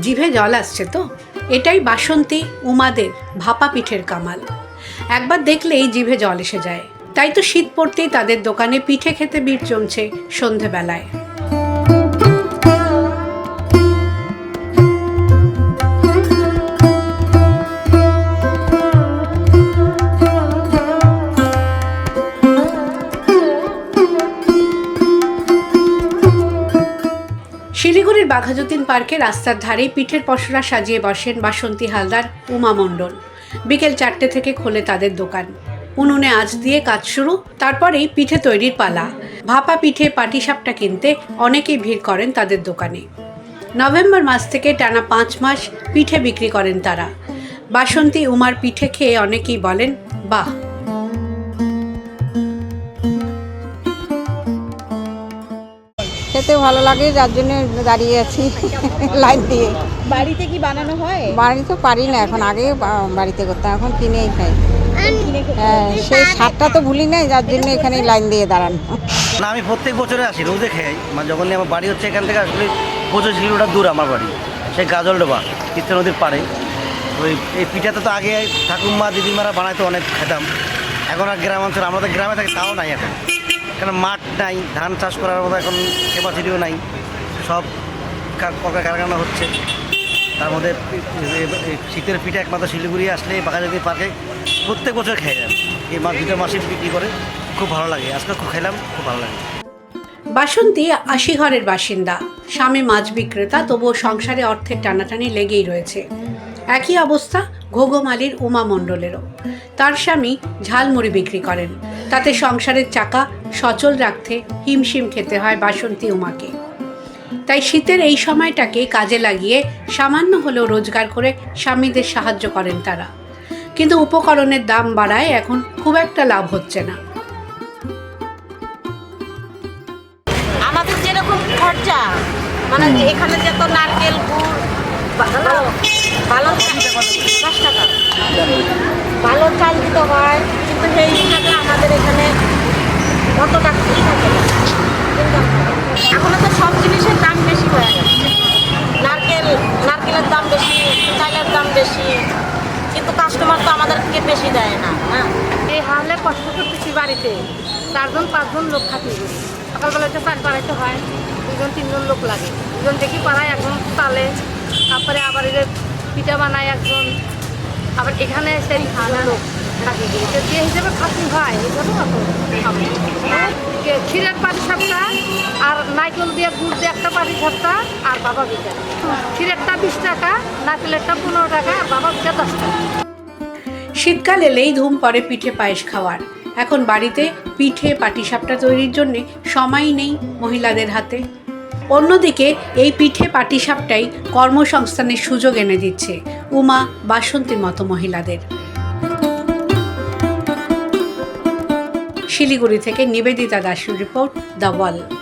জিভে জল আসছে তো? এটাই বাসন্তী উমাদের ভাপা পিঠের কামাল। একবার দেখলেই জিভে জল এসে যায়। তাই তো শীত পড়তেই তাদের দোকানে পিঠে খেতে ভিড় জমছে সন্ধেবেলায়। শিলিগুড়ির বাঘাযতীন পার্কে রাস্তার ধারে পিঠের পসরা সাজিয়ে বসেন বাসন্তী হালদার, উমা মণ্ডল। বিকেল চারটে থেকে খোলে তাদের দোকান। উনুনে আঁচ দিয়ে কাজ শুরু, তারপরেই পিঠে তৈরির পালা। ভাপা পিঠে পাটিসাপটা কিনতে অনেকেই ভিড় করেন তাদের দোকানে। নভেম্বর মাস থেকে টানা পাঁচ মাস পিঠে বিক্রি করেন তারা। বাসন্তী, উমার পিঠে খেয়ে অনেকেই বলেন, বাহ! খেতে ভালো লাগে যার জন্য দাঁড়িয়ে আছি। লাইন দিয়ে। বাড়িতে কি বানানো হয়? বাড়িতে পারি না এখন আগে বাড়িতে করতাম এখন কিনেই খাই। হ্যাঁ সেই স্বাদটা তো ভুলি নাই যার জন্য এখানে লাইন দিয়ে দাঁড়ানো। না আমি প্রত্যেক বছরে আসি রোজে খাই। মানে যখন আমার বাড়ি হচ্ছে এখান থেকে আসলে প্রচুর কিলোমিটার দূর আমার বাড়ি। সেই গাজলডোবা তিস্তা নদীর পাড়ে। ওই এই পিঠাটা তো আগে ঠাকুমা দিদিমারা বানাইতো অনেক খেতাম। এখন আর গ্রাম অঞ্চল আমরা তো গ্রামে থাকি, তাও নাই এখন। কারণ মাঠ নাই, ধান চাষ করার মতো এখন ক্যাপাসিটিও নাই। সব কারখানা হচ্ছে। তার মধ্যে শীতের পিঠা একমাত্র শিলিগুড়ি আসলে বাঘাজাতি পার্কে প্রত্যেক বছর খেয়ে যান এই মাস দুটো মাসে বিক্রি করে খুব ভালো লাগে। আজকে খুব খেলাম, খুব ভালো লাগে। বাসন্তী আশি ঘরের বাসিন্দা। স্বামী মাছ বিক্রেতা, তবুও সংসারে অর্থের টানাটানি লেগেই রয়েছে। একই অবস্থা ঘোগমালির উমা মণ্ডলেরও। তার স্বামী ঝালমুড়ি বিক্রি করেন। তাতে সংসারের চাকা সচল রাখতে হিমশিম খেতে হয় বাসন্তী উমাকে। তাই শীতের এই সময়টাকে কাজে লাগিয়ে সামান্য হলেও রোজগার করে স্বামীদের সাহায্য করেন তারা। কিন্তু উপকরণের দাম বাড়ায় এখন খুব একটা লাভ হচ্ছে না। আমাদের যেরকম খরচা মানে যে এখানে যত নারকেল গুড় ভালো দশ টাকা। ভালো চাল দিতে হয়, কিন্তু সেই হিসাবে আমাদের এখানে কত টাকা থাকে। এখন তো সব জিনিসের দাম বেশি হয়ে গেছে। নারকেল, নারকেলের দাম বেশি, চালের দাম বেশি, কিন্তু কাস্টমার তো আমাদেরকে বেশি দেয় না হ্যাঁ? এই হামলে কষ্ট করতেছি বাড়িতে। চারজন, পাঁচজন লোক থাকি। সকালবেলা তো চার বাড়াইতে হয়, দুজন, তিনজন লোক লাগে। দুজন দেখি পাড়ায় একজন তালে তারপরে আবার এই পিঠা বানায় একজন। আবার এখানে সেই লোক থাকি তো যে হিসেবে খাসি হয় অত ক্ষীরের পাটি সাপটা আর নাইকেল দিয়ে গুড় দিয়ে একটা পাটি সাপটা আর বাবা পিঠা ক্ষীরেরটা বিশ টাকা, নারকেলেরটা পনেরো টাকা, আর বাবা পিঠা দশ টাকা। শীতকাল এলেই ধুম পড়ে পিঠে পায়েস খাওয়ার। এখন বাড়িতে পিঠে পাটিসাপটা তৈরির জন্য সময়ই নেই মহিলাদের হাতে। অন্যদিকে এই পিঠে পাটিসাপটাই কর্মসংস্থানের সুযোগ এনে দিচ্ছে উমা বাসন্তীর মতো মহিলাদের। শিলিগুড়ি থেকে নিবেদিতা দাসুর রিপোর্ট দ্য ওয়াল।